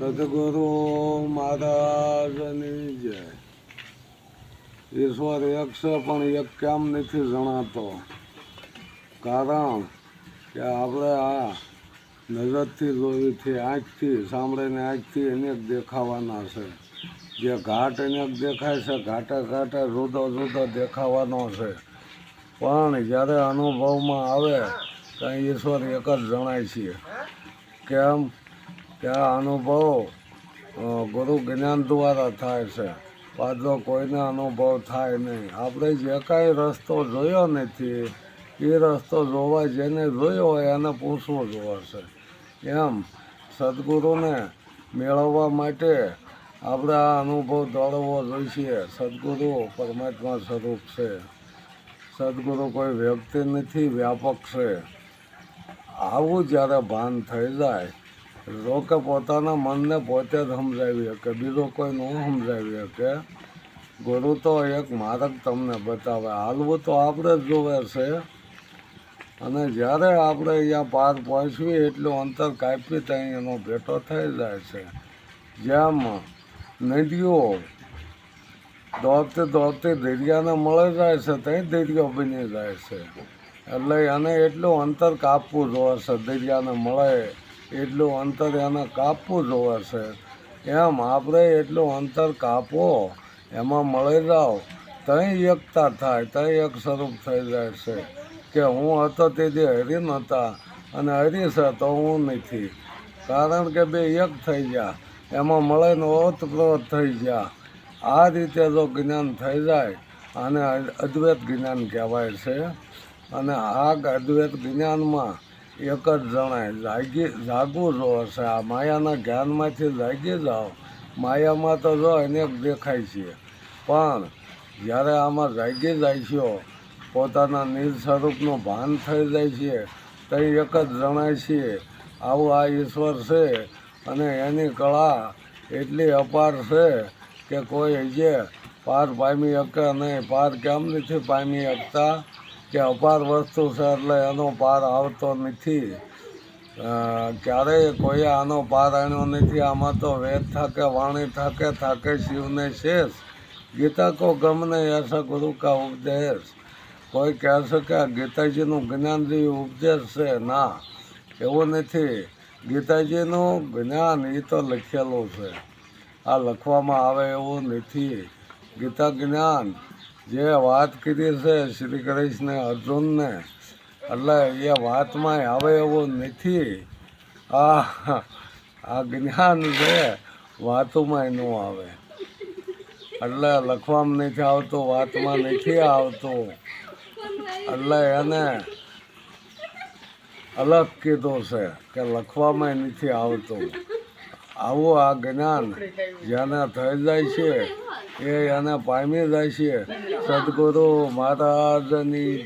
સદગુરુ મહારાજની જય. ઈશ્વર એક છે પણ એક કેમ નથી જણાતો. કારણ કે આપણે આ નજરથી જોવીથી આંખથી, સાંભળીને આંખથી જ દેખાવાના છે. જે ઘાટ જ દેખાય છે, ઘાટે ઘાટે જુદો જુદો દેખાવાનો છે. પણ જ્યારે અનુભવમાં આવે ત્યાં ઈશ્વર એક જ જણાય છે. કેમ? કે આ અનુભવ ગુરુ જ્ઞાન દ્વારા થાય છે. પાછો કોઈને અનુભવ થાય નહીં. આપણે જે કાંઈ રસ્તો જોયો નથી, એ રસ્તો જોવા જેને જોયો હોય એને પૂછવું જોવાશે એમ સદગુરુને મેળવવા માટે આપણે આ અનુભવ દોડવો જોઈએ. સદગુરુ પરમાત્મા સ્વરૂપ છે. સદગુરુ કોઈ વ્યક્તિ નથી, વ્યાપક છે. આવું જ્યારે ભાન થઈ જાય લોકે પોતાના મનને પોતે જ સમજાવી શકે, બીજો કોઈ ન સમજાવી શકે. ગુરુ તો એક માર્ગ તમને બતાવે. હાલવું તો આપણે જ જોવે છે. અને જ્યારે આપણે અહીંયા પાર પહોંચવી, એટલું અંતર કાપી ત્યાં એનો ભેટો થઈ જાય છે. જેમ નદીઓ દોડતી દોડતી દરિયાને મળે જાય છે, ત્યાં દરિયો બની જાય છે. એટલે એને એટલું અંતર કાપવું જોવે છે, દરિયાને મળે એટલું અંતર એને કાપવું જોવે છે. એમ આપણે એટલું અંતર કાપો, એમાં મળી જાઓ. ત્યાં એકતા થાય ત્યાં એક સ્વરૂપ થઈ જાય છે કે હું હતો તેથી હરીન હતા અને હરી છે તો હું નથી કારણ કે બે એક થઈ ગયા, એમાં મળે ને ઓતપ્રોત થઈ ગયા. આ રીતે જો જ્ઞાન થઈ જાય, આને અદ્વૈત જ્ઞાન કહેવાય છે. અને આ અદ્વૈત જ્ઞાનમાં એક જ જણાય જાગી જાગવું જો છે આ માયાના જ્ઞાનમાંથી જાગી જાઓ. માયામાં તો જો એને દેખાય છે. પણ જ્યારે આમાં જાગી જાય છે, પોતાના નિજ સ્વરૂપનું ભાન થઈ જાય છે તો એક જ જણાય છે, આવું આ ઈશ્વર છે અને એની કળા એટલી અપાર છે કે કોઈ જે પાર પામી શકે નહીં. પાર કેમ નથી પામી શકતા? કે અપાર વસ્તુ છે એટલે એનો પાર આવતો નથી. ક્યારેય કોઈએ આનો પાર આણ્યો નથી. આમાં તો વેદ થાકે, વાણી થાકે થાકે શિવને શેષ. ગીતા કો ગમને એસા ગુરુ કા ઉપદેશ. કોઈ કહે છે કે ગીતાજીનું જ્ઞાન જેવી ઉપદેશ છે? ના, એવું નથી. ગીતાજીનું જ્ઞાન એ તો લખેલું છે. આ લખવામાં આવે એવું નથી. ગીતા જ્ઞાન જે વાત કરી છે શ્રી કૃષ્ણ અર્જુનને, એટલે એ વાતમાં આવે એવું નથી. આ આ જ્ઞાન છે વાતોમાં ન આવે. એટલે લખવામાં નથી આવતું, વાતમાં નથી આવતું. એટલે એને અલગ કીધું છે કે લખવામાં નથી આવતું. આવું આ જ્ઞાન જેને થઈ જાય છે એ એને પામી જાય છે સદગુરુ મહારાજની.